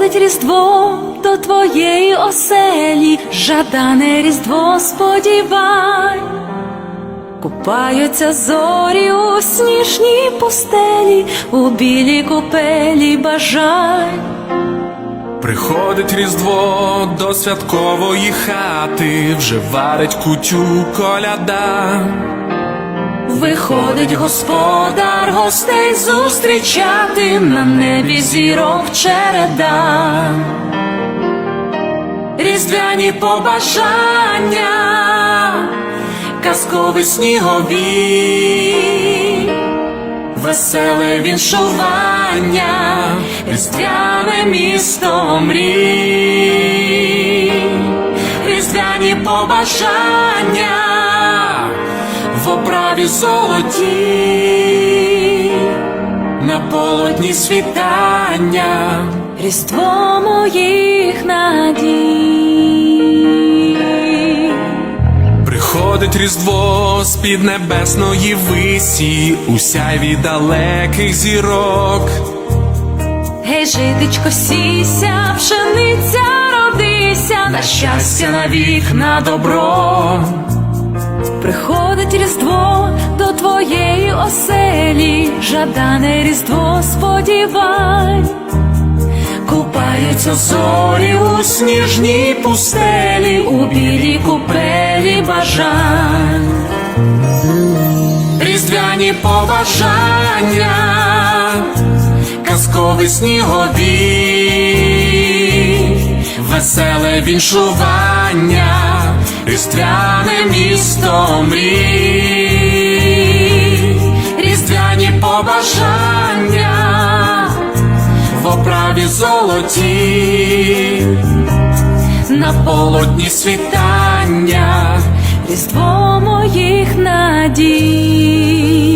Приходить різдво до твоєї оселі, жадане різдво сподівань. Купаються зорі у сніжній пустелі, у білій купелі бажань. Приходить різдво до святкової хати, вже варить кутю коляда. Виходить господар гостей зустрічати на небі зірок череда. Різдвяні побажання, казкові снігові, веселе віншування, різдвяне місто мрій, різдвяні побажання в оправі золоті, на полотні світання, різдво моїх надій. Приходить різдво з-під небесної висі, у сяйві далеких зірок. Гей, житечко, сійся, пшениця родися, на щастя, на вік, на добро. Приходить різдво до твоєї оселі, жадане різдво сподівань. Купаються зорі у сніжній пустелі, у білій купелі бажань. Різдвяні побажання, казкові снігові, веселе віншування, різдвяне місто мрій, різдвяні побажання в оправі золоті, на полотні світання, різдво моїх надій.